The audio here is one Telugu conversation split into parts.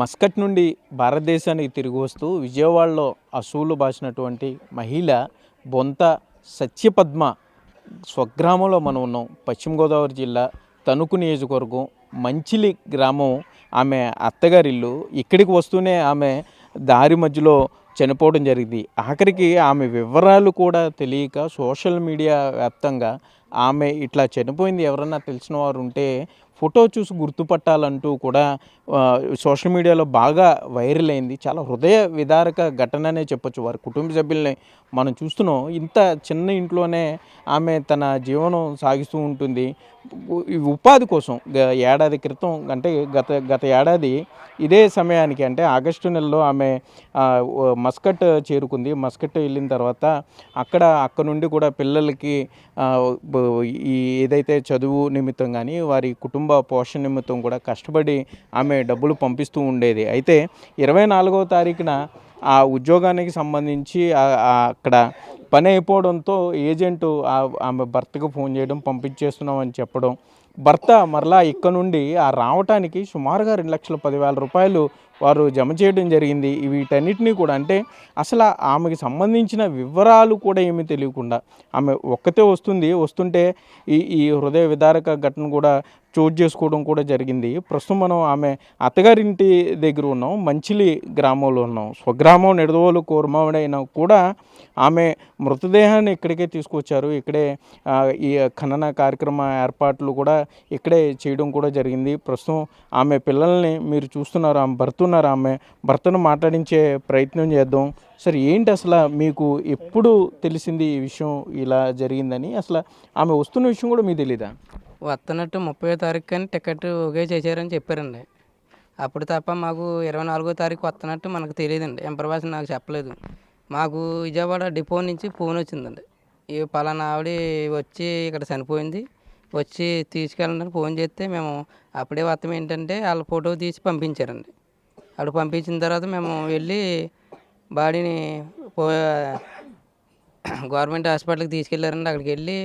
మస్కట్ నుండి భారతదేశానికి తిరిగి వస్తూ విజయవాడలో అసూలు బాసినటువంటి మహిళ బొంత సత్యపద్మ స్వగ్రామంలో మనం ఉన్నాం. పశ్చిమ గోదావరి జిల్లా తణుకు నియోజకవర్గం మంచిలి గ్రామం. ఆమె అత్తగారిల్లు. ఇక్కడికి వస్తూనే ఆమె దారి మధ్యలో చనిపోవడం జరిగింది. ఆఖరికి ఆమె వివరాలు కూడా తెలియక సోషల్ మీడియా వ్యాప్తంగా ఆమె ఇట్లా చనిపోయింది ఎవరన్నా తెలిసిన వారు ఉంటే ఫోటో చూసి గుర్తుపట్టాలంటూ కూడా సోషల్ మీడియాలో బాగా వైరల్ అయింది. చాలా హృదయ విదారక ఘటననే చెప్పొచ్చు. వారి కుటుంబ సభ్యుల్ని మనం చూస్తున్నాం. ఇంత చిన్న ఇంట్లోనే ఆమె తన జీవనం సాగిస్తూ ఉంటుంది. ఉపాధి కోసం ఏడాది క్రితం అంటే గత గత ఏడాది ఇదే సమయానికి అంటే ఆగస్టు నెలలో ఆమె మస్కట్ చేరుకుంది. మస్కట్ వెళ్ళిన తర్వాత అక్కడ అక్కడ నుండి కూడా పిల్లలకి ఈ ఏదైతే చదువు నిమిత్తం కానీ వారి కుటుంబ పోషణ నిమిత్తం కూడా కష్టపడి ఆమె డబ్బులు పంపిస్తూ ఉండేది. అయితే ఇరవై నాలుగవ తారీఖున ఆ ఉద్యోగానికి సంబంధించి అక్కడ పని అయిపోవడంతో ఏజెంట్ ఆమె భర్తకు ఫోన్ చేయడం పంపించేస్తున్నాం అని చెప్పడం. భర్త మరలా ఇక్కడ నుండి ఆ రావటానికి సుమారుగా రెండు లక్షల పదివేల రూపాయలు వారు జమ చేయడం జరిగింది. వీటన్నిటినీ కూడా అంటే అసలు ఆమెకి సంబంధించిన వివరాలు కూడా ఏమీ తెలియకుండా ఆమె ఒక్కతే వస్తుంది. వస్తుంటే ఈ ఈ హృదయ విదారక ఘటన కూడా చోటు చేసుకోవడం కూడా జరిగింది. ప్రస్తుతం మనం ఆమె అత్తగారింటి దగ్గర ఉన్నాం. మంచిలి గ్రామంలో ఉన్నాం. స్వగ్రామం నిడదవోలు కోరమావిడైనా కూడా ఆమె మృతదేహాన్ని ఇక్కడికే తీసుకొచ్చారు. ఇక్కడే ఈ ఖనన కార్యక్రమ ఏర్పాట్లు కూడా ఇక్కడే చేయడం కూడా జరిగింది. ప్రస్తుతం ఆమె పిల్లల్ని మీరు చూస్తున్నారు. ఆమె భర్త ఉన్నారు ఆమె? భర్తను మాట్లాడించే ప్రయత్నం చేద్దాం. సరే ఏంటి అసలు మీకు ఎప్పుడు తెలిసింది ఈ విషయం ఇలా జరిగిందని? అసలు ఆమె వస్తున్న విషయం కూడా మీకు తెలీదా? వస్తున్నట్టు ముప్పై తారీఖు కానీ టికెట్ ఒకే చేశారని చెప్పారండి. అప్పుడు తప్ప మాకు ఇరవై నాలుగో తారీఖు వస్తున్నట్టు మనకు తెలియదండి. ఎంప్రవాసం నాకు చెప్పలేదు. మాకు విజయవాడ డిపో నుంచి ఫోన్ వచ్చిందండి. ఈ పలానా ఆవిడ వచ్చి ఇక్కడ చనిపోయింది. వచ్చి తీసుకెళ్ళండి ఫోన్ చేస్తే మేము అప్పుడే వస్తాం. ఏంటంటే వాళ్ళ ఫోటో తీసి పంపించారండి. అక్కడ పంపించిన తర్వాత మేము వెళ్ళి బాడీని పో గవర్నమెంట్ హాస్పిటల్కి తీసుకెళ్ళారండి అక్కడికి వెళ్ళి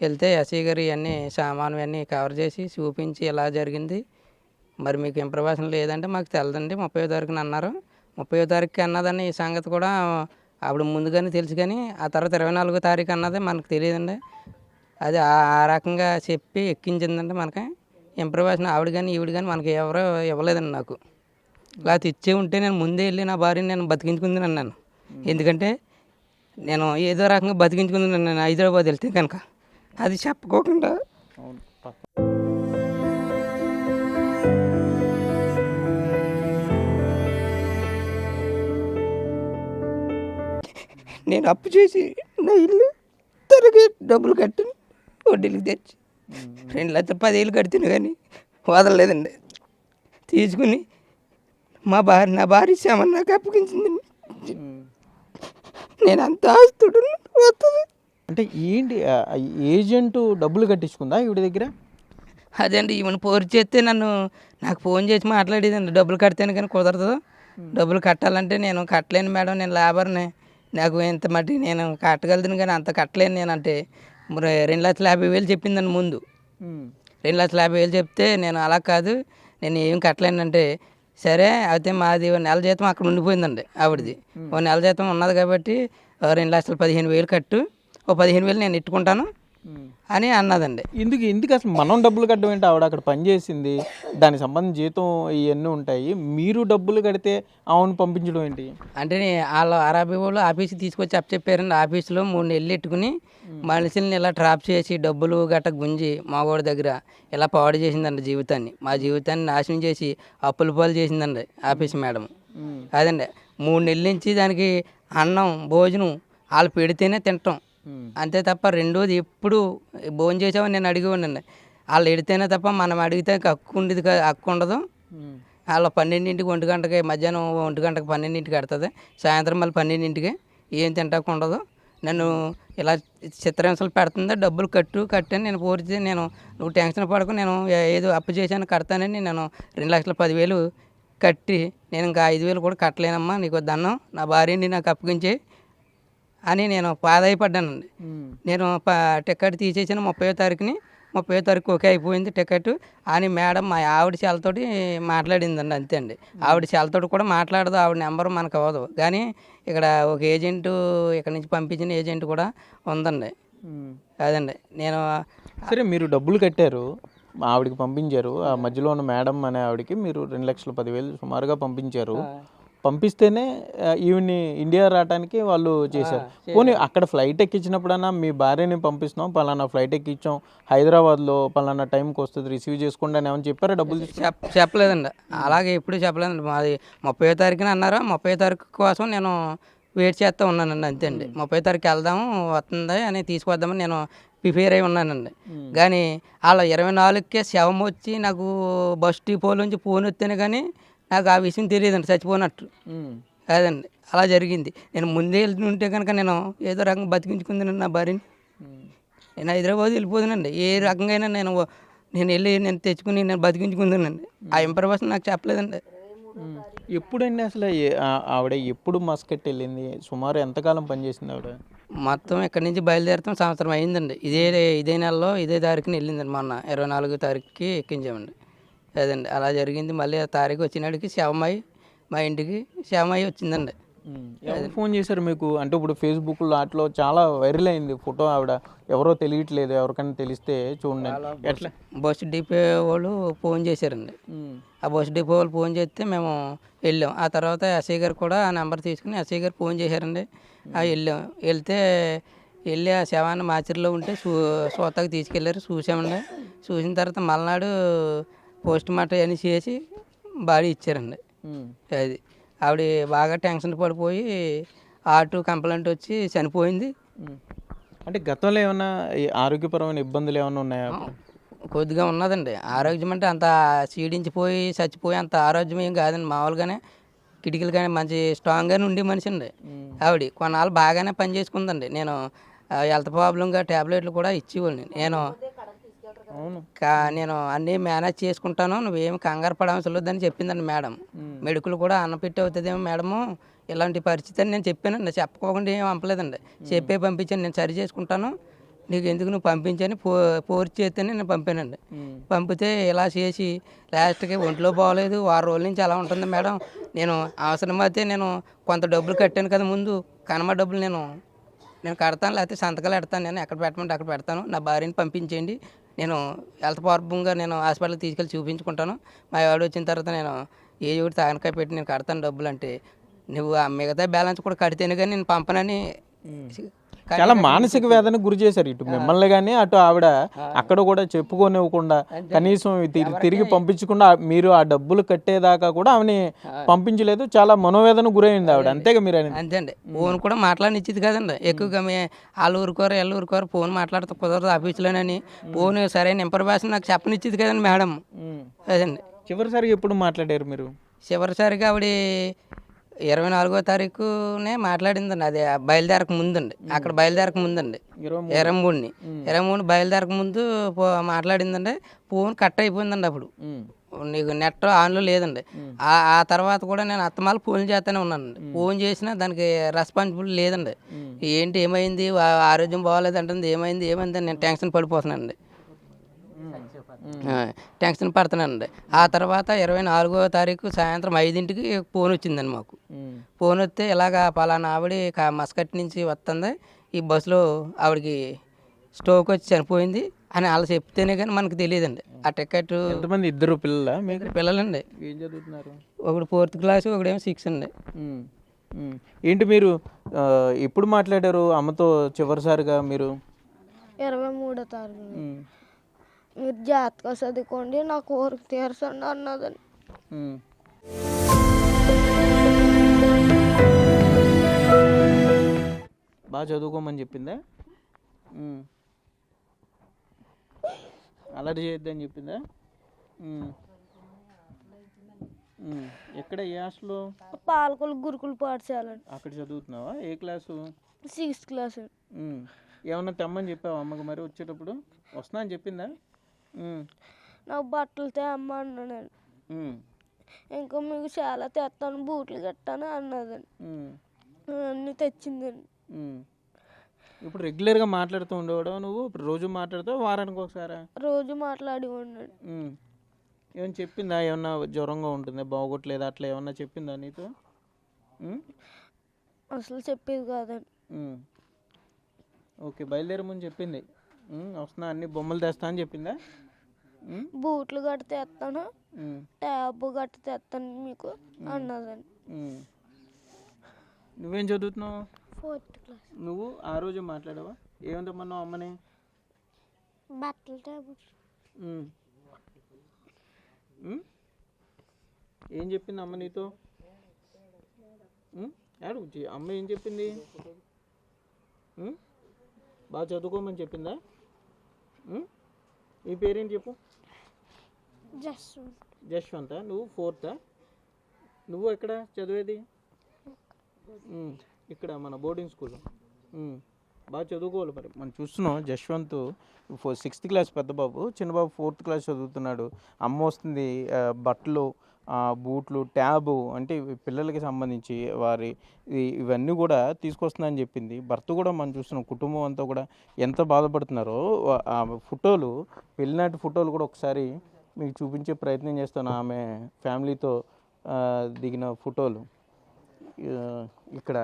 వెళ్తే ఎస్ఐ గారు ఇవన్నీ సామాను అన్నీ కవర్ చేసి చూపించి ఇలా జరిగింది. మరి మీకు ఇంప్రవేషన్ లేదంటే మాకు తెలదండి. ముప్పై తారీఖున అన్నారు. ముప్పై తారీఖుకి అన్నదని ఈ సంగతి కూడా అప్పుడు ముందుగానే తెలుసు కానీ ఆ తర్వాత ఇరవై నాలుగో తారీఖు అన్నది మనకు తెలియదండి. అది ఆ ఆ రకంగా చెప్పి ఎక్కించిందంటే మనకి ఇంప్రవేషన్ ఆవిడ కానీ ఈవిడ కానీ మనకి ఎవరో ఇవ్వలేదండి నాకు. లేకపోతే ఇచ్చే ఉంటే నేను ముందే వెళ్ళి నా భార్యని నేను బతికించుకుంది అన్నాను ఎందుకంటే నేను ఏదో రకంగా బతికించుకుంది నేను హైదరాబాద్ వెళ్తే కనుక. అది చెప్పుకోకుండా. నేను అప్పు చేసి నా ఇల్లు తనకి డబ్బులు కట్టాను వడ్డీలకు తెచ్చి. రెండు లక్షల పదేళ్ళు కడుతున్నా కానీ వదలలేదండి. తీసుకుని మా భార్య నా భార్య శ్యామని నాకు అప్పగించిందండి నేను అంత ఆస్తుడు వస్తుంది. అంటే ఏంటి ఏజెంట్ డబ్బులు కట్టించుకుందా ఈవిడ దగ్గర? అదే అండి ఈమెను పోరు చేస్తే నన్ను నాకు ఫోన్ చేసి మాట్లాడేదండి. డబ్బులు కడితేనే కానీ కుదరదు. డబ్బులు కట్టాలంటే నేను కట్టలేను మేడం నేను లేబర్ని. నాకు ఇంత మట్టి నేను కట్టగలుగుతాను కానీ అంత కట్టలేను నేను అంటే రెండు లక్షల యాభై వేలు చెప్పిందండి ముందు. రెండు లక్షల యాభై వేలు చెప్తే నేను అలా కాదు నేను ఏం కట్టలేనంటే సరే అయితే మాది నెల జీతం అక్కడ ఉండిపోయిందండి ఆవిడది. ఓ నెల జీతం ఉన్నది కాబట్టి రెండు లక్షల పదిహేను వేలు కట్టు. ఓ పదిహేను వేలు నేను ఇట్టుకుంటాను. అని అన్నదండి. ఎందుకు ఎందుకు అసలు మనం డబ్బులు కట్టడం ఏంటి? ఆవిడ అక్కడ పని చేసింది. దానికి సంబంధించి జీతం ఇవన్నీ ఉంటాయి. మీరు డబ్బులు కడితే ఆవును పంపించడం ఏంటి? అంటే వాళ్ళు అరబీ వాళ్ళు ఆఫీస్కి తీసుకొచ్చి అప్ చెప్పారండి. ఆఫీస్లో మూడు నెలలు ఎట్టుకుని మనుషుల్ని ఇలా ట్రాప్ చేసి డబ్బులు గట్ట గుంజి మావాడి దగ్గర ఇలా పాడు చేసిందండి జీవితాన్ని. మా జీవితాన్ని నాశనం చేసి అప్పుల పాలు చేసిందండి ఆఫీస్ మేడం. అదండి. మూడు నెలల నుంచి దానికి అన్నం భోజనం వాళ్ళు పెడితేనే తింటాం. అంతే తప్ప రెండోది ఎప్పుడు భోజనం చేసామని నేను అడిగేవాడినండి. వాళ్ళు ఎడితేనే తప్ప మనం అడిగితే హక్కు ఉండేది కాదు హక్కు ఉండదు. వాళ్ళ పన్నెండింటికి ఒంటి గంటకి మధ్యాహ్నం ఒంటి గంటకి పన్నెండింటికి కడుతుంది. సాయంత్రం మళ్ళీ పన్నెండింటికి ఏం తింటాకు ఉండదు. నన్ను ఇలా చిత్రహింసలు పెడుతుందా డబ్బులు కట్టు కట్టని నేను పూర్తి నేను నువ్వు టెన్షన్ పడకు నేను ఏదో అప్పు చేశాను కడతానని నేను రెండు లక్షల పదివేలు కట్టి నేను ఇంకా ఐదు వేలు కూడా కట్టలేనమ్మా నీకు దండం. నా భార్యని నాకు అప్పగించే అని నేను పాదాయపడ్డానండి నేను ప టికెట్ తీసేసిన ముప్పై తారీఖుని ముప్పై తారీఖు ఓకే అయిపోయింది టికెట్ అని మేడం మా ఆవిడ చాలతోటి మాట్లాడిందండి అంతే అండి. ఆవిడ చాలతోటి కూడా మాట్లాడదు ఆవిడ నెంబర్ మనకు అవ్వదు. కానీ ఇక్కడ ఒక ఏజెంట్ ఇక్కడ నుంచి పంపించిన ఏజెంట్ కూడా ఉందండి. అదండి. నేను సరే మీరు డబ్బులు కట్టారు ఆవిడకి పంపించారు ఆ మధ్యలో ఉన్న మేడం అనే ఆవిడకి మీరు రెండు లక్షల పదివేలు సుమారుగా పంపించారు. పంపిస్తేనే ఈవిని ఇండియా రావడానికి వాళ్ళు చేశారు. పోనీ అక్కడ ఫ్లైట్ ఎక్కించినప్పుడన్నా మీ భార్యని పంపిస్తున్నాం పలానా ఫ్లైట్ ఎక్కించాం హైదరాబాద్లో పలానా టైంకి వస్తుంది రిసీవ్ చేసుకోండి అని ఏమైనా చెప్పారా డబ్బులు చెప్పలేదండి. అలాగే ఎప్పుడు చెప్పలేదండి. మాది ముప్పై తారీఖున అన్నారు ముప్పై తారీఖు కోసం నేను వెయిట్ చేస్తూ ఉన్నానండి అంతే అండి ముప్పై తారీఖు వెళ్దాము వస్తుంది అని తీసుకొద్దామని నేను ప్రిపేర్ అయి ఉన్నానండి. కానీ అలా ఇరవై నాలుగుకే శవం వచ్చి నాకు బస్ డిపో నుంచి ఫోన్ వస్తేనే కానీ నాకు ఆ విషయం తెలియదండి చచ్చిపోయినట్టు ఉమ్. అదండి అలా జరిగింది. నేను ముందే వెళ్తూ ఉంటే కనుక నేను ఏదో రకంగా బతికించుకుందానండి నా భార్యని. నేను హైదరాబాద్ వెళ్ళిపోదునండి ఏ రకంగా నేను నేను వెళ్ళి నేను తెచ్చుకుని నేను బతికించుకుందానండి ఆ ఇన్ఫర్మేషన్ నాకు చెప్పలేదండి. ఎప్పుడండి అసలు ఆవిడ ఎప్పుడు మస్కట్ వెళ్ళింది సుమారు ఎంతకాలం పనిచేసింది ఆవిడ? మొత్తం ఇక్కడి నుంచి బయలుదేరుతాం సంవత్సరం అయిందండి. ఇదే ఇదే నెలలో ఇదే తారీఖున వెళ్ళిందండి మొన్న. ఇరవై నాలుగో తారీఖుకి ఎక్కించామండి. అదండి. అలా జరిగింది. మళ్ళీ ఆ తారీఖు వచ్చినాడికి శవమై మా ఇంటికి శవమై వచ్చిందండి. ఫోన్ చేశారు మీకు? అంటే ఇప్పుడు ఫేస్బుక్లో వాటిలో చాలా వైరల్ అయింది ఫోటో ఆవిడ. ఎవరో తెలియట్లేదు ఎవరికైనా తెలిస్తే చూడండి. ఎట్లా? బస్ డిపో వాళ్ళు ఫోన్ చేశారండి. ఆ బస్ డిపో వాళ్ళు ఫోన్ చేస్తే మేము వెళ్ళాం. ఆ తర్వాత ఎస్ఐ గారు కూడా ఆ నెంబర్ తీసుకుని ఎస్ఐ గారు ఫోన్ చేశారండి. ఆ వెళ్ళాం. వెళ్తే వెళ్ళి ఆ శవాన్ని మాచిరిలో ఉంటే చూ సోతకు తీసుకెళ్ళారు. చూసామండి చూసిన తర్వాత మలనాడు పోస్ట్ మార్టం అని చేసి బాడీ ఇచ్చారండి. అది ఆవిడ బాగా టెన్షన్ పడిపోయి ఆటో కంప్లైంట్ వచ్చి చనిపోయింది. అంటే గతంలో ఏమైనా ఆరోగ్యపరమైన ఇబ్బందులు ఏమైనా ఉన్నాయా? కొద్దిగా ఉన్నదండి. ఆరోగ్యం అంటే అంత సీడించిపోయి చచ్చిపోయి అంత ఆరోగ్యం ఏం కాదండి. మామూలుగానే కిటికీలు కానీ మంచి స్ట్రాంగ్గానే ఉండే మనిషి అండి. ఆవిడ కొన్నాళ్ళు బాగానే పని చేసుకుందండి. నేను హెల్త్ ప్రాబ్లంగా ట్యాబ్లెట్లు కూడా ఇచ్చేవాడిని. నేను నేను అన్నీ మేనేజ్ చేసుకుంటాను. నువ్వేమి కంగారు పడవలసిన లేదని చెప్పిందండి మేడం. మెడికల్ కూడా అన్నపెట్టి అవుతుందేమో మేడము. ఇలాంటి పరిస్థితి అని నేను చెప్పానండి చెప్పకోకుండా ఏం పంపలేదండి చెప్పే పంపించాను. నేను సరి చేసుకుంటాను. నీకు ఎందుకు నువ్వు పంపించని ఫో ఫోర్స్ చేస్తేనే నేను పంపానండి. పంపితే ఇలా చేసి లాస్ట్కి ఒంట్లో బాగోలేదు. వారం రోజుల నుంచి అలా ఉంటుంది మేడం. నేను అవసరమైతే నేను కొంత డబ్బులు కట్టాను కదా ముందు. కనమ డబ్బులు నేను నేను కడతాను. లేకపోతే సంతకాలు పెడతాను. నేను ఎక్కడ పెట్టమంటే అక్కడ పెడతాను. నా భార్యని పంపించేయండి. నేను హెల్త్ పర్పంగా నేను హాస్పిటల్కి తీసుకెళ్ళి చూపించుకుంటాను. మా ఆవిడ వచ్చిన తర్వాత నేను ఏ ఒకటి తాగనకాయ పెట్టి నేను కడతాను డబ్బులు అంటే. నువ్వు ఆ మిగతా బ్యాలెన్స్ కూడా కడితేనే కానీ నేను పంపనని చాలా మానసిక వేదన గురి చేశారు ఇటు మిమ్మల్ని కానీ అటు ఆవిడ అక్కడ కూడా చెప్పుకోనివ్వకుండా కనీసం తిరిగి పంపించకుండా మీరు ఆ డబ్బులు కట్టేదాకా కూడా ఆమెని పంపించలేదు. చాలా మనోవేదన గురైంది ఆవిడ. అంతేగా మీరు అనేది అంతే అండి ఫోన్ కూడా మాట్లాడనిచ్చేది కదండి. ఎక్కువగా మే వాళ్ళు ఊరుకోరు వీళ్ళు ఊరుకోరు ఫోన్ మాట్లాడితే కుదరదు ఆఫీస్లోనని. ఫోన్ సరైన ఇన్ఫర్మేషన్ నాకు చెప్పనిచ్చేది కదండి మేడం. అదండి. చివరిసారి ఎప్పుడు మాట్లాడారు మీరు? చివరిసారిగా ఆవిడ ఇరవై నాలుగో తారీఖునే మాట్లాడిందండి. అది బయలుదేరక ముందండి. అక్కడ బయలుదేరక ముందండి. ఇరవై మూడుని ఇరవై మూడు బయలుదేరక ముందు మాట్లాడిందండి. ఫోన్ కట్ అయిపోయిందండి అప్పుడు. నీకు నెట్ ఆన్లో లేదండి. ఆ తర్వాత కూడా నేను అత్తమాలు ఫోన్ చేస్తూనే ఉన్నానండి. ఫోన్ చేసినా దానికి రెస్పాన్సిబుల్ లేదండి. ఏంటి ఏమైంది? ఆరోగ్యం బాగాలేదు అంటుంది ఏమైంది? ఏమైంది? నేను టెన్షన్ పడిపోతున్నానండి. టెన్షన్ పడుతున్నానండి. ఆ తర్వాత ఇరవై నాలుగో తారీఖు సాయంత్రం ఐదింటికి ఫోన్ వచ్చిందండి మాకు. ఫోన్ వస్తే ఇలాగా పలానా ఆవిడ మస్కట్ నుంచి వస్తుంది ఈ బస్సులో ఆవిడకి స్ట్రోక్ వచ్చి చనిపోయింది అని వాళ్ళు చెప్తేనే కానీ మనకు తెలియదండి. ఆ టికెట్ ఎంతమంది? ఇద్దరు పిల్లల మీకు? పిల్లలండి. ఏం చదువుతున్నారు? ఒకడు ఫోర్త్ క్లాస్ ఒకడేమో సిక్స్ అండి. ఏంటి మీరు ఎప్పుడు మాట్లాడారు అమ్మతో చివరిసారిగా మీరు? ఇరవై మూడో తారీఖు. మీరు జాగ్రత్తగా చదువుకోండి నా కోరిక తీర్చండి అన్నదండి ఉమ్. బాగా చదువుకోమని చెప్పిందా. అలర్ట్ చేయొద్దని చెప్పిందా. ఎక్కడ ఏ హాస్టల్లో పాలకులు గురుకుల పాఠశాల అక్కడ చదువుతున్నావా ఏ క్లాసు సిక్స్త్ క్లాస్. ఏమన్నా తెమ్మని చెప్పావా అమ్మకు మరి వచ్చేటప్పుడు వస్తున్నా అని చెప్పిందా. నాకు బట్టలు తేమ్మ అన్నానండి ఉమ్. ఇంకా మీకు చాలా తెస్తాను బూట్లు కట్టాను అన్నదండి. అన్నీ తెచ్చిందండి. ఇప్పుడు రెగ్యులర్గా మాట్లాడుతూ ఉండేవాడు నువ్వు? ఇప్పుడు రోజు మాట్లాడుతావు వారానికి ఒకసారా? రోజు మాట్లాడి ఉన్నాడు. ఏమైనా చెప్పిందా? ఏమన్నా జ్వరంగా ఉంటుంది? బాగోట్లేదు? అట్లా ఏమన్నా చెప్పిందా నీతో? అసలు చెప్పేది కాదండి. ఓకే బయలుదేరే ముందు చెప్పింది. వస్తున్నా అన్ని బొమ్మలు తెస్తా అని చెప్పిందా? బూట్లు గట్ట తెస్తాను ట్యాబ్ గట్ట తెస్తాను మీకు అన్నదండి. నువ్వేం చదువుతున్నావు? ఫోర్త్ క్లాస్ నువ్వు ఆ రోజు మాట్లాడావా? ఏమంటామన్నావు అమ్మని? బట్టల? ఏం చెప్పింది అమ్మ నీతో? అమ్మ ఏం చెప్పింది? బాగా చదువుకోమని చెప్పిందా? నీ పేరేంటి చెప్పు. జస్ట్ జశ్వంత నువ్వు ఫోర్తా? నువ్వు ఎక్కడ చదివేది? ఇక్కడ మన బోర్డింగ్ స్కూల్. బాగా చదువుకోవాలి మరి. మనం చూస్తున్నాం జశ్వంత్ ఫోర్ సిక్స్త్ క్లాస్ పెద్ద బాబు చిన్న బాబు ఫోర్త్ క్లాస్ చదువుతున్నాడు. అమ్మ వస్తుంది బట్టలు బూట్లు ట్యాబు అంటే పిల్లలకి సంబంధించి వారి ఇవన్నీ కూడా తీసుకొస్తుందని చెప్పింది. భర్త కూడా మనం చూస్తున్నాం కుటుంబం అంతా కూడా ఎంత బాధపడుతున్నారో ఫోటోలు పెళ్ళినాటి ఫోటోలు కూడా ఒకసారి మీకు చూపించే ప్రయత్నం చేస్తాను ఆమె ఫ్యామిలీతో దిగిన ఫోటోలు. ఇక్కడ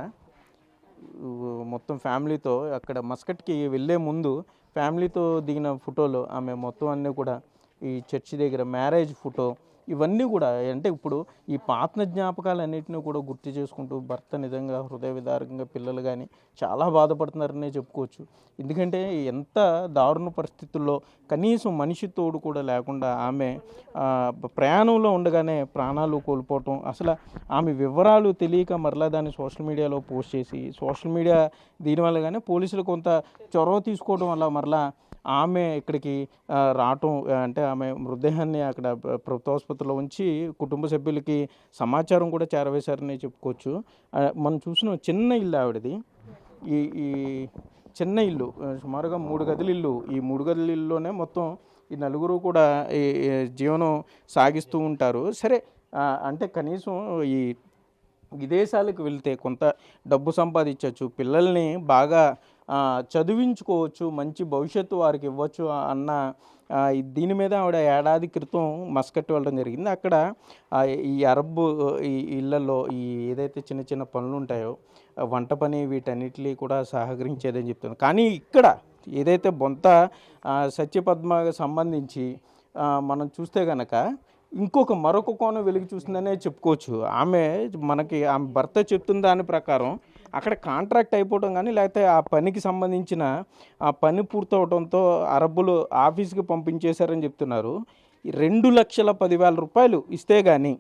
మొత్తం ఫ్యామిలీతో అక్కడ మస్కట్కి వెళ్ళే ముందు ఫ్యామిలీతో దిగిన ఫోటోలు ఆమె మొత్తం అన్నీ కూడా ఈ చర్చి దగ్గర మ్యారేజ్ ఫోటో ఇవన్నీ కూడా అంటే ఇప్పుడు ఈ పాత జ్ఞాపకాలన్నింటినీ కూడా గుర్తు చేసుకుంటూ భర్త నిజంగా హృదయ విదారకంగా పిల్లలు కానీ చాలా బాధపడుతున్నారనే చెప్పుకోవచ్చు. ఎందుకంటే ఎంత దారుణ పరిస్థితుల్లో కనీసం మనిషి తోడు కూడా లేకుండా ఆమె ప్రయాణంలో ఉండగానే ప్రాణాలు కోల్పోవటం అసలు ఆమె వివరాలు తెలియక మరలా దాన్ని సోషల్ మీడియాలో పోస్ట్ చేసి సోషల్ మీడియా దీనివల్ల కానీ పోలీసులు కొంత చొరవ తీసుకోవడం వల్ల మరలా ఆమె ఇక్కడికి రావటం అంటే ఆమె మృతదేహాన్ని అక్కడ ప్రభుత్వ ఆసుపత్రిలో ఉంచి కుటుంబ సభ్యులకి సమాచారం కూడా చేరవేశారని చెప్పుకోవచ్చు. మనం చూసిన చిన్న ఇల్లు ఆవిడది. ఈ ఈ చిన్న ఇల్లు సుమారుగా మూడు గదుల ఇల్లు. ఈ మూడు గదుల ఇల్లులోనే మొత్తం ఈ నలుగురు కూడా ఈ జీవనం సాగిస్తూ ఉంటారు. సరే అంటే కనీసం ఈ విదేశాలకు వెళ్తే కొంత డబ్బు సంపాదించవచ్చు పిల్లల్ని బాగా చదివించుకోవచ్చు మంచి భవిష్యత్తు వారికి ఇవ్వచ్చు అన్న దీని మీద ఆవిడ ఏడాది క్రితం మస్కట్ వెళ్ళడం జరిగింది. అక్కడ ఈ అరబ్ ఈ ఇళ్ళలో ఈ ఏదైతే చిన్న చిన్న పనులు ఉంటాయో వంట పని వీటన్నిటిని కూడా సహకరించేదని చెప్తుంది. కానీ ఇక్కడ ఏదైతే బొంత సత్యపద్మకు సంబంధించి మనం చూస్తే కనుక ఇంకొక మరొక కోణం వెలిగి చూసిందనే చెప్పుకోవచ్చు. ఆమె మనకి ఆమె భర్త చెప్తున్న దాని ప్రకారం అక్కడ కాంట్రాక్ట్ అయిపోవడం కానీ లేకపోతే ఆ పనికి సంబంధించిన ఆ పని పూర్తవడంతో అరబ్బులు ఆఫీస్కి పంపించేశారని చెప్తున్నారు. రెండు లక్షల పదివేల రూపాయలు ఇస్తే కానీ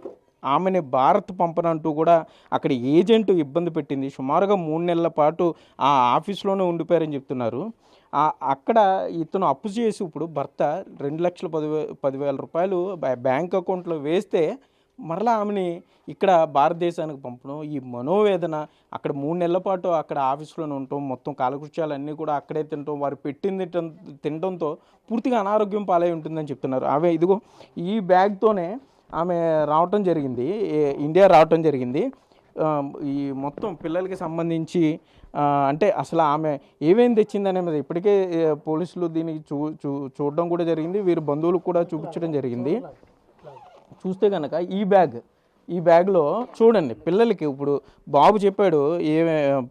ఆమెని భారత్ పంపనంటూ కూడా అక్కడ ఏజెంట్ ఇబ్బంది పెట్టింది. సుమారుగా మూడు నెలల పాటు ఆ ఆఫీస్లోనే ఉండిపోయారని చెప్తున్నారు. అక్కడ ఇతను అప్పు చేసి ఇప్పుడు భర్త రెండు లక్షల పదివే పదివేల రూపాయలు బ్యాంక్ అకౌంట్లో వేస్తే మరలా ఆమెని ఇక్కడ భారతదేశానికి పంపడం ఈ మనోవేదన అక్కడ మూడు నెలల పాటు అక్కడ ఆఫీస్లోనే ఉండటం మొత్తం కాలకృత్యాలన్నీ కూడా అక్కడే తినటం వారు పెట్టింది తినడంతో పూర్తిగా అనారోగ్యం పాలై ఉంటుందని చెప్తున్నారు. ఆమె ఇదిగో ఈ బ్యాగ్తోనే ఆమె రావటం జరిగింది ఇండియా రావటం జరిగింది. ఈ మొత్తం పిల్లలకి సంబంధించి అంటే అసలు ఆమె ఏమేమి తెచ్చిందనే మీద ఇప్పటికే పోలీసులు దీనికి చూ చూ చూడడం కూడా జరిగింది వీరి బంధువులకు కూడా చూపించడం జరిగింది. చూస్తే కనుక ఈ బ్యాగ్ ఈ బ్యాగ్లో చూడండి పిల్లలకి ఇప్పుడు బాబు చెప్పాడు ఏ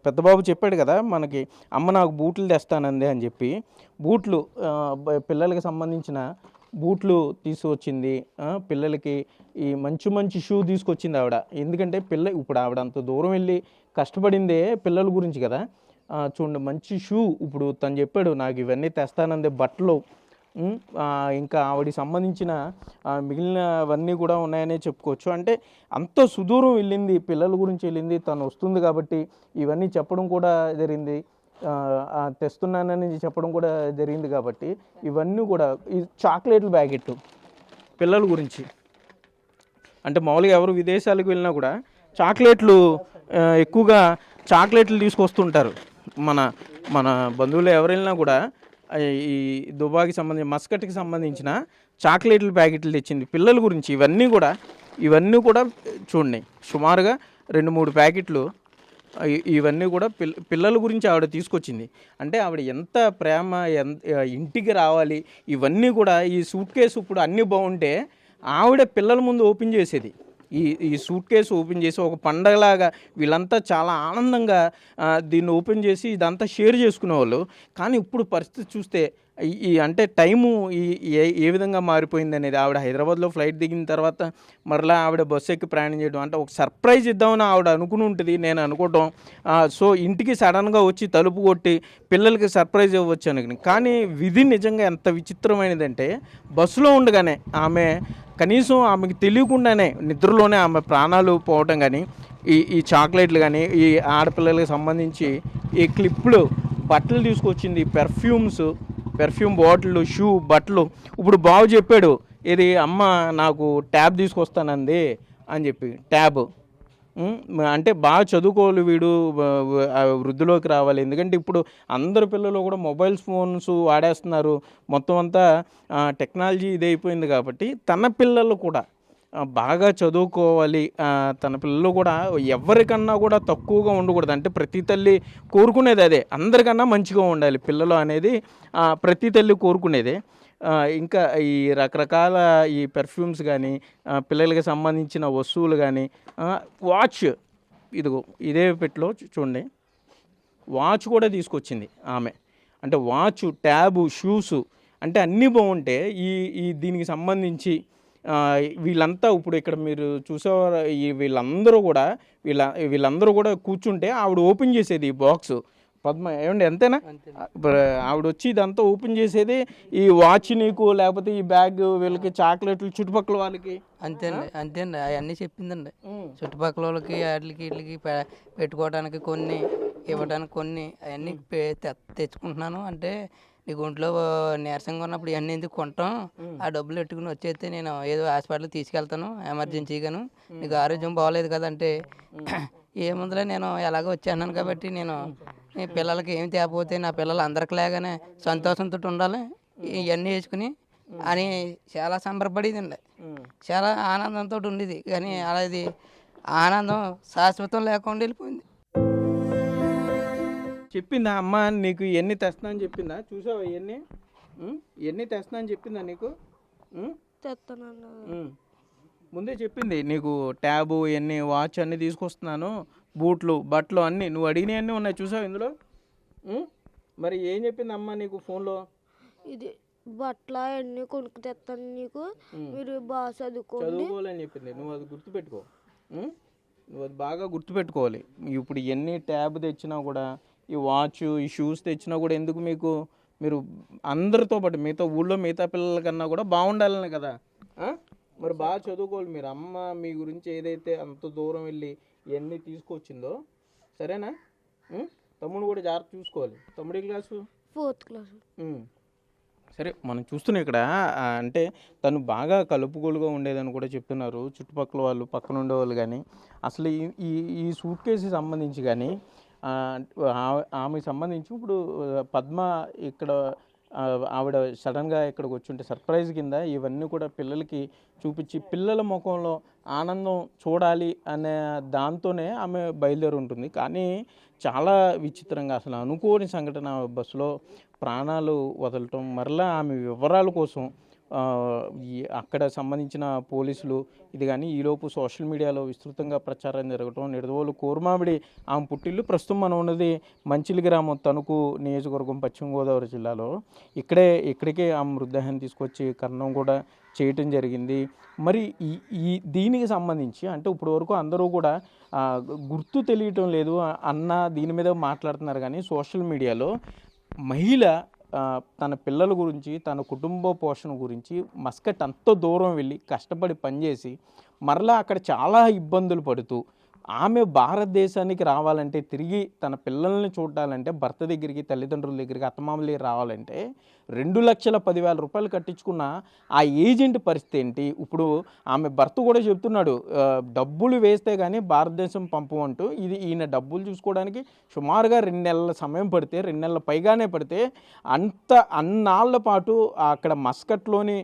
పెద్ద బాబు చెప్పాడు కదా మనకి అమ్మ నాకు బూట్లు తెస్తానంది అని చెప్పి బూట్లు పిల్లలకి సంబంధించిన బూట్లు తీసుకొచ్చింది పిల్లలకి ఈ మంచి మంచి షూ తీసుకొచ్చింది ఆవిడ. ఎందుకంటే పిల్ల ఇప్పుడు ఆవిడ అంత దూరం వెళ్ళి కష్టపడిందే పిల్లల గురించి కదా. చూడండి మంచి షూ ఇప్పుడు తను చెప్పాడు నాకు ఇవన్నీ తెస్తానందే బట్టలు ఇంకా ఆవిడకి సంబంధించిన మిగిలినవన్నీ కూడా ఉన్నాయనే చెప్పుకోవచ్చు. అంటే అంత సుదూరం వెళ్ళింది పిల్లల గురించి వెళ్ళింది తను వస్తుంది కాబట్టి ఇవన్నీ చెప్పడం కూడా జరిగింది. తెస్తున్నానని చెప్పడం కూడా జరిగింది కాబట్టి ఇవన్నీ కూడా ఈ చాక్లెట్ల ప్యాకెట్ పిల్లల గురించి. అంటే మామూలుగా ఎవరు విదేశాలకు వెళ్ళినా కూడా చాక్లెట్లు ఎక్కువగా చాక్లెట్లు తీసుకొస్తుంటారు. మన మన బంధువులు ఎవరు వెళ్ళినా కూడా ఈ దుబాకి సంబంధించి మస్కట్కి సంబంధించిన చాక్లెట్ల ప్యాకెట్లు తెచ్చింది. పిల్లల గురించి ఇవన్నీ కూడా ఇవన్నీ కూడా చూడండి. సుమారుగా రెండు మూడు ప్యాకెట్లు ఇవన్నీ కూడా పిల్ల పిల్లల గురించి ఆవిడ తీసుకొచ్చింది. అంటే ఆవిడ ఎంత ప్రేమ ఎంత ఇంటికి రావాలి ఇవన్నీ కూడా ఈ సూట్ కేసు ఇప్పుడు అన్నీ బాగుంటే ఆవిడ పిల్లల ముందు ఓపెన్ చేసేది. ఈ ఈ సూట్ కేసు ఓపెన్ చేసి ఒక పండగలాగా వీళ్ళంతా చాలా ఆనందంగా దీన్ని ఓపెన్ చేసి ఇదంతా షేర్ చేసుకునేవాళ్ళు. కానీ ఇప్పుడు పరిస్థితి చూస్తే ఈ- అంటే టైము ఈ ఏ విధంగా మారిపోయింది అనేది ఆవిడ హైదరాబాద్లో ఫ్లైట్ దిగిన తర్వాత మరలా ఆవిడ బస్సు ఎక్కి ప్రయాణం చేయడం అంటే ఒక సర్ప్రైజ్ ఇద్దామని ఆవిడ అనుకుని ఉంటుంది నేను అనుకోవటం. సో ఇంటికి సడన్గా వచ్చి తలుపు కొట్టి పిల్లలకి సర్ప్రైజ్ ఇవ్వచ్చు అనుకుని కానీ విధి నిజంగా ఎంత విచిత్రమైనదంటే బస్సులో ఉండగానే ఆమె కనీసం ఆమెకి తెలియకుండానే నిద్రలోనే ఆమె ప్రాణాలు పోవటం కానీ ఈ ఈ చాక్లెట్లు కానీ ఈ ఆడపిల్లలకి సంబంధించి ఈ క్లిప్లు బట్టలు తీసుకొచ్చింది పెర్ఫ్యూమ్స్ పెర్ఫ్యూమ్ బాటిల్ షూ బట్టలు. ఇప్పుడు బావు చెప్పాడు ఇది అమ్మ నాకు ట్యాబ్ తీసుకొస్తానంది అని చెప్పి ట్యాబ్ అంటే బాగా చదువుకోవాలి వీడు వృద్ధిలోకి రావాలి. ఎందుకంటే ఇప్పుడు అందరు పిల్లలు కూడా మొబైల్ ఫోన్స్ వాడేస్తున్నారు. మొత్తం అంతా టెక్నాలజీ ఇదైపోయింది కాబట్టి తన పిల్లలు కూడా బాగా చదువుకోవాలి. తన పిల్లలు కూడా ఎవరికన్నా కూడా తక్కువగా ఉండకూడదు. అంటే ప్రతి తల్లి కోరుకునేది అదే. అందరికన్నా మంచిగా ఉండాలి. పిల్లలు అనేది ప్రతి తల్లి కోరుకునేదే. ఇంకా ఈ రకరకాల ఈ పెర్ఫ్యూమ్స్ కానీ పిల్లలకి సంబంధించిన వస్తువులు కానీ వాచ్ ఇదిగో ఇదే పెట్లో చూడండి. వాచ్ కూడా తీసుకొచ్చింది ఆమె. అంటే వాచ్ ట్యాబు షూస్ అంటే అన్నీ బాగుంటే ఈ ఈ దీనికి సంబంధించి వీళ్ళంతా ఇప్పుడు ఇక్కడ మీరు చూసేవారు వీళ్ళందరూ కూడా వీళ్ళ వీళ్ళందరూ కూడా కూర్చుంటే ఆవిడ ఓపెన్ చేసేది ఈ బాక్స్. పద్మ ఏమండి ఇప్పుడు ఆవిడ వచ్చి ఇదంతా ఓపెన్ చేసేది ఈ వాచ్ నీకు లేకపోతే ఈ బ్యాగ్ వీళ్ళకి చాక్లెట్లు చుట్టుపక్కల వాళ్ళకి. అంతేండి అంతేండి అవన్నీ చెప్పిందండి. చుట్టుపక్కల వాళ్ళకి వాటికి వీటికి పె- పెట్టుకోవడానికి కొన్ని ఇవ్వడానికి కొన్ని అవన్నీ తెచ్చుకుంటున్నాను. అంటే నీకు ఒంట్లో నీరసంగా ఉన్నప్పుడు ఇవన్నీ ఎందుకు కొంటాం? ఆ డబ్బులు పెట్టుకుని వచ్చేస్తే నేను ఏదో హాస్పిటల్కి తీసుకెళ్తాను ఎమర్జెన్సీగాను నీకు ఆరోగ్యం బాగోలేదు కదంటే ఏముందిలే నేను ఎలాగో వచ్చాను కాబట్టి నేను పిల్లలకి ఏమి తేకపోతే నా పిల్లలు అందరికి లేగానే సంతోషంతో ఉండాలి. ఇవన్నీ వేసుకుని అని చాలా సంబరపడేదండి. చాలా ఆనందంతో ఉండేది కానీ అలాది ఆనందం శాశ్వతం లేకుండా వెళ్ళిపోయింది. చెప్పిందా? అమ్మ నీకు ఇవన్నీ తెస్తున్నా అని చెప్పిందా? చూసావా ఇవన్నీ? ఇవన్నీ తెస్తున్నా అని చెప్పిందా నీకు. ముందే చెప్పింది నీకు ట్యాబు ఇవన్నీ వాచ్ అన్నీ తీసుకొస్తున్నాను బూట్లు బట్టలు అన్నీ. నువ్వు అడిగినవన్నీ ఉన్నాయి చూసావు ఇందులో? మరి ఏం చెప్పింది అమ్మ నీకు ఫోన్లో? ఇది బట్టలు అవన్నీ కొనుక్కు తెస్తాను నీకు? మీరు బాగా చదువుకోండి. చదువుకోవాలని చెప్పింది. నువ్వు అది గుర్తుపెట్టుకో? నువ్వు అది బాగా గుర్తుపెట్టుకోవాలి. ఇప్పుడు ఎన్ని ట్యాబ్ తెచ్చినా కూడా ఈ వాచ్ ఈ షూస్ తెచ్చినా కూడా ఎందుకు మీకు మీరు అందరితో పాటు మిగతా ఊళ్ళో మిగతా పిల్లల కన్నా కూడా బాగుండాలని కదా? మరి బాగా చదువుకోవాలి మీరు. అమ్మ మీ గురించి ఏదైతే అంత దూరం వెళ్ళి ఇవన్నీ తీసుకొచ్చిందో సరేనా? తమ్ముడు కూడా జాగ్రత్త చూసుకోవాలి. తమ్ముడి క్లాసు? Fourth class. సరే మనం చూస్తున్నాం ఇక్కడ. అంటే తను బాగా కలుపుగోలుగా ఉండేదని కూడా చెప్తున్నారు. చుట్టుపక్కల వాళ్ళు పక్కన ఉండేవాళ్ళు కానీ. అసలు ఈ ఈ ఈ సూట్ కేసు సంబంధించి కానీ ఆమెకు సంబంధించి ఇప్పుడు పద్మ ఇక్కడ ఆవిడ సడన్గా ఇక్కడికి వచ్చుంటే సర్ప్రైజ్ కింద ఇవన్నీ కూడా పిల్లలకి చూపించి పిల్లల ముఖంలో ఆనందం చూడాలి అనే దాంతోనే ఆమె బయలుదేరి ఉంటుంది. కానీ చాలా విచిత్రంగా అసలు అనుకోని సంఘటన బస్సులో ప్రాణాలు వదలటం మరలా ఆమె వివరాల కోసం అక్కడ సంబంధించిన పోలీసులు ఇది కానీ ఈలోపు సోషల్ మీడియాలో విస్తృతంగా ప్రచారం జరగటం నిడదవోలు కూర్మామిడి ఆమె పుట్టిల్లు ప్రస్తుతం మనం ఉన్నది మంచిలి గ్రామం తణుకు నియోజకవర్గం పశ్చిమ గోదావరి జిల్లాలో. ఇక్కడే ఇక్కడికే ఆమె మృతదేహాన్ని తీసుకొచ్చి కర్ణం కూడా చేయటం జరిగింది. మరి ఈ ఈ దీనికి సంబంధించి అంటే ఇప్పటి వరకు అందరూ కూడా గుర్తు తెలియటం లేదు అన్న దీని మీద మాట్లాడుతున్నారు కానీ సోషల్ మీడియాలో మహిళ తన పిల్లల గురించి తన కుటుంబ పోషణ గురించి మస్కట్ అంత దూరం వెళ్ళి కష్టపడి పనిచేసి మరలా అక్కడ చాలా ఇబ్బందులు పడుతూ ఆమె భారతదేశానికి రావాలంటే తిరిగి తన పిల్లల్ని చూడాలంటే భర్త దగ్గరికి తల్లిదండ్రుల దగ్గరికి అత్తమామల రావాలంటే రెండు లక్షల పదివేల రూపాయలు కట్టించుకున్న ఆ ఏజెంట్ పరిస్థితి ఏంటి? ఇప్పుడు ఆమె భర్త కూడా చెప్తున్నాడు డబ్బులు వేస్తే కానీ భారతదేశం పంపు అంటూ. ఇది ఈయన డబ్బులు చూసుకోవడానికి సుమారుగా రెండు నెలల సమయం పడితే రెండు నెలల పైగానే పడితే అంత అన్నాళ్ళ పాటు అక్కడ మస్కట్లోని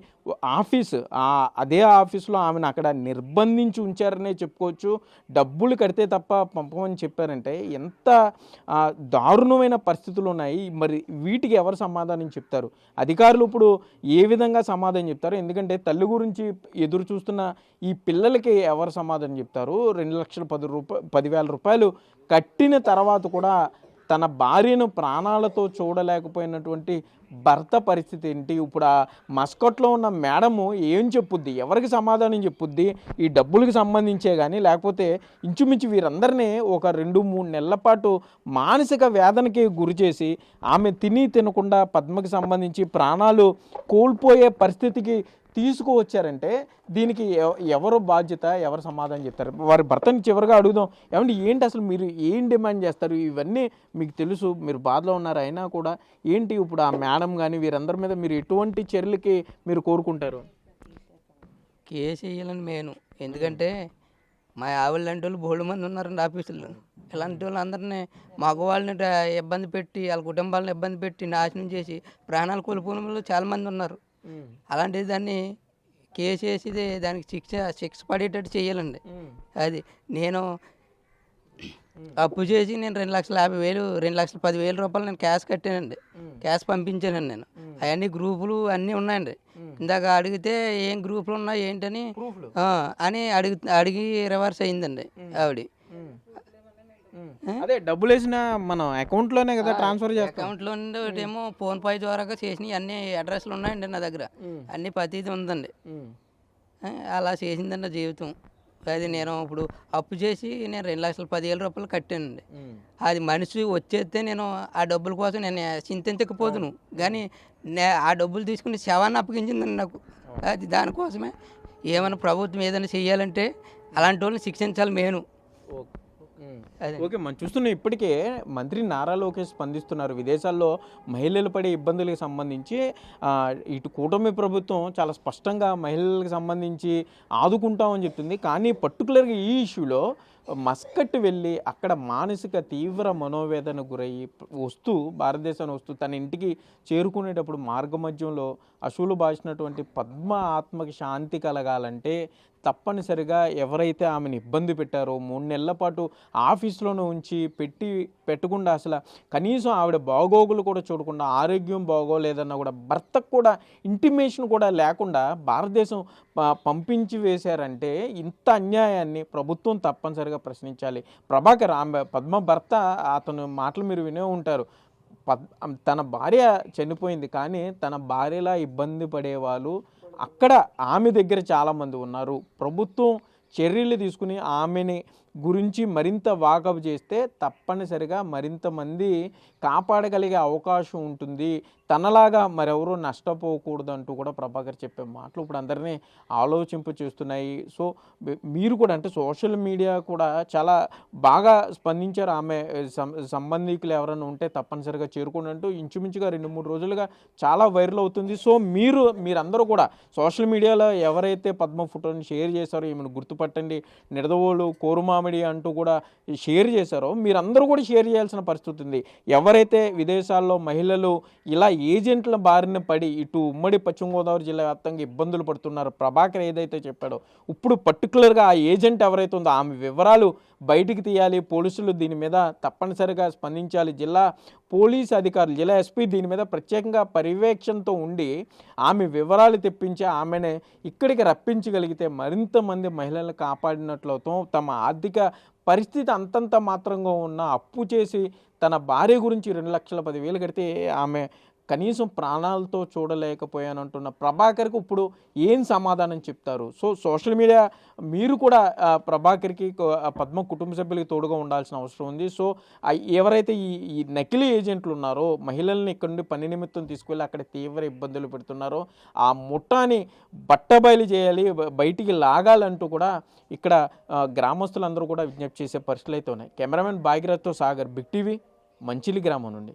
ఆఫీస్ ఆ- అదే ఆఫీస్లో ఆమెను అక్కడ నిర్బంధించి ఉంచారనే చెప్పుకోవచ్చు. డబ్బులు కడితే తప్ప పంపమని చెప్పారంటే ఎంత దారుణమైన పరిస్థితులు ఉన్నాయి. మరి వీటికి ఎవరు సమాధానం చెప్తారు? అధికారులు ఇప్పుడు ఏ విధంగా సమాధానం చెప్తారు? ఎందుకంటే తల్లి గురించి ఎదురు చూస్తున్న ఈ పిల్లలకి ఎవరు సమాధానం చెప్తారు? రెండు లక్షల పది రూపాయ పదివేల రూపాయలు కట్టిన తర్వాత కూడా తన భార్యను ప్రాణాలతో చూడలేకపోయినటువంటి భర్త పరిస్థితి ఏంటి? ఇప్పుడు ఆ మస్కట్లో ఉన్న మేడము ఏం చెప్పుద్ది? ఎవరికి సమాధానం చెప్పుద్ది? ఈ డబ్బులకి సంబంధించే కానీ లేకపోతే ఇంచుమించు వీరందరినీ ఒక రెండు మూడు నెలల పాటు మానసిక వేదనకి గురి చేసి ఆమె తిని తినకుండా పద్మకి సంబంధించి ప్రాణాలు కోల్పోయే పరిస్థితికి తీసుకువచ్చారంటే దీనికి ఎవ- ఎవరు బాధ్యత ఎవరు సమాధానం చెప్తారు? వారి భర్తని చివరిగా అడుగుదాం. ఏమంటే ఏంటి అసలు మీరు ఏం డిమాండ్ చేస్తారు? ఇవన్నీ మీకు తెలుసు మీరు బాధలో ఉన్నారు అయినా కూడా ఏంటి ఇప్పుడు ఆ మేడం కానీ వీరందరి మీద మీరు ఎటువంటి చర్యలకి మీరు కోరుకుంటారు? కేసు వేయాలని మెయిన్ ఎందుకంటే మా ఆవిడ లాంటి వాళ్ళు మంది ఉన్నారండి ఆఫీసుల్లో ఇలాంటి వాళ్ళందరినీ మగవాళ్ళని ఇబ్బంది పెట్టి వాళ్ళ కుటుంబాలను ఇబ్బంది పెట్టి నాశనం చేసి ప్రాణాలు కోల్పోయిన వాళ్ళు చాలామంది ఉన్నారు. అలాంటిది దాన్ని కేసు వేసి దే- దానికి శిక్ష శిక్ష పడేటట్టు చేయాలండి. అది నేను అప్పు చేసి నేను రెండు లక్షల యాభై వేలు రెండు లక్షల పదివేల రూపాయలు నేను క్యాష్ కట్టానండి. క్యాష్ పంపించానండి నేను. అవన్నీ గ్రూపులు అన్నీ ఉన్నాయండి. ఇందాక అడిగితే ఏం గ్రూపులు ఉన్నాయి ఏంటని అని అడిగి అడిగి రివర్స్ అయిందండి ఆవిడ. అదే డబ్బులు వేసిన మనం అకౌంట్లోనే కదా ట్రాన్స్ఫర్ చేస్తాం. అకౌంట్లో నుండి ఒకటేమో ఫోన్ పే ద్వారాగా చేసినవి అన్ని అడ్రస్లు ఉన్నాయండి నా దగ్గర. అన్ని ప్రతిదీ ఉందండి. అలా చేసిందండి నా జీవితం. అది నేను ఇప్పుడు అప్పు చేసి నేను రెండు లక్షల పదివేల రూపాయలు కట్టానండి. అది మనిషి వచ్చేస్తే నేను ఆ డబ్బుల కోసం నేను చింతించకపోదును కానీ నే ఆ డబ్బులు తీసుకుని శవాన్ని అప్పగించిందండి నాకు. అది దానికోసమే. ఏమైనా ప్రభుత్వం ఏదైనా చెయ్యాలంటే అలాంటి వాళ్ళని శిక్షించాలి మేను. ఓకే మనం చూస్తున్న ఇప్పటికే మంత్రి నారా లోకేష్ స్పందిస్తున్నారు. విదేశాల్లో మహిళలు పడే ఇబ్బందులకు సంబంధించి ఇటు కూటమి ప్రభుత్వం చాలా స్పష్టంగా మహిళలకు సంబంధించి ఆదుకుంటామని చెప్తుంది. కానీ పర్టికులర్గా ఈ ఇష్యూలో మస్కట్ వెళ్ళి అక్కడ మానసిక తీవ్ర మనోవేదన గురయ్యి వస్తూ భారతదేశాన్ని వస్తూ తన ఇంటికి చేరుకునేటప్పుడు మార్గమధ్యంలో అశువులు బాసినటువంటి పద్మ ఆత్మకి శాంతి కలగాలంటే తప్పనిసరిగా ఎవరైతే ఆమెను ఇబ్బంది పెట్టారో మూడు నెలల పాటు ఆఫీస్లోనే ఉంచి పెట్టి పెట్టకుండా అసలు కనీసం ఆవిడ బాగోగులు కూడా చూడకుండా ఆరోగ్యం బాగోలేదన్నా కూడా భర్తకు కూడా ఇంటిమేషన్ కూడా లేకుండా భారతదేశం పంపించి వేశారంటే ఇంత అన్యాయాన్ని ప్రభుత్వం తప్పనిసరిగా ప్రశ్నించాలి. ప్రభాకర్ ఆమె పద్మ భర్త అతను మాటలు మీరు వినే ఉంటారు. పద్ తన భార్య చనిపోయింది కానీ తన భార్యలా ఇబ్బంది పడేవాళ్ళు అక్కడ ఆమె దగ్గర చాలామంది ఉన్నారు. ప్రభుత్వం చర్యలు తీసుకుని ఆమెని గురించి మరింత వాకప్ చేస్తే తప్పనిసరిగా మరింత మంది కాపాడగలిగే అవకాశం ఉంటుంది. తనలాగా మరెవరూ నష్టపోకూడదు అంటూ కూడా ప్రభాకర్ చెప్పే మాటలు ఇప్పుడు అందరినీ ఆలోచింప చేస్తున్నాయి. సో మీరు కూడా అంటే సోషల్ మీడియా కూడా చాలా బాగా స్పందించారు. ఆమె సంబంధికులు ఎవరైనా ఉంటే తప్పనిసరిగా చేరుకోండి అంటూ ఇంచుమించుగా రెండు మూడు రోజులుగా చాలా వైరల్ అవుతుంది. సో మీరు మీరందరూ కూడా సోషల్ మీడియాలో ఎవరైతే పద్మ ఫోటోని షేర్ చేశారో ఈమెను గుర్తుపట్టండి. నిడదవోలు కోరుమామ కోరుమామిడి అంటూ కూడా షేర్ చేశారో మీరందరూ కూడా షేర్ చేయాల్సిన పరిస్థితి ఉంది. ఎవరైతే విదేశాల్లో మహిళలు ఇలా ఏజెంట్ల బారిన పడి ఇటు ఉమ్మడి పశ్చిమ గోదావరి జిల్లా వ్యాప్తంగా ఇబ్బందులు పడుతున్నారో ప్రభాకర్ ఏదైతే చెప్పాడో ఇప్పుడు పర్టికులర్గా ఆ ఏజెంట్ ఎవరైతే ఉందో ఆమె వివరాలు బయటికి తీయాలి. పోలీసులు దీని మీద తప్పనిసరిగా స్పందించాలి. జిల్లా పోలీస్ అధికారులు జిల్లా ఎస్పీ దీని మీద ప్రత్యేకంగా పర్యవేక్షణతో ఉండి ఆమె వివరాలు తెప్పించి ఆమెను ఇక్కడికి రప్పించగలిగితే మరింత మంది మహిళలను కాపాడినట్లవుతాం. తమ ఆర్థిక పరిస్థితి అంతంత మాత్రంగా ఉన్న అప్పు చేసి తన భార్య గురించి రెండు లక్షల పదివేలు కడితే ఆమె కనీసం ప్రాణాలతో చూడలేకపోయానంటున్న ప్రభాకర్కి ఇప్పుడు ఏం సమాధానం చెప్తారు? సో సోషల్ మీడియా మీరు కూడా ప్రభాకర్కి పద్మ కుటుంబ సభ్యులకి తోడుగా ఉండాల్సిన అవసరం ఉంది. సో ఎవరైతే ఈ ఈ నకిలీ ఏజెంట్లు ఉన్నారో మహిళల్ని ఇక్కడ నుండి పని నిమిత్తం తీసుకెళ్ళి అక్కడ తీవ్ర ఇబ్బందులు పెడుతున్నారో ఆ ముఠాని బట్టబయలు చేయాలి బయటికి లాగాలంటూ కూడా ఇక్కడ గ్రామస్తులందరూ కూడా విజ్ఞప్తి చేసే పరిస్థితులు అయితే ఉన్నాయి. కెమెరామెన్ భాగీరథ్తో సాగర్ బిగ్ టీవీ మంచిలి గ్రామం నుండి.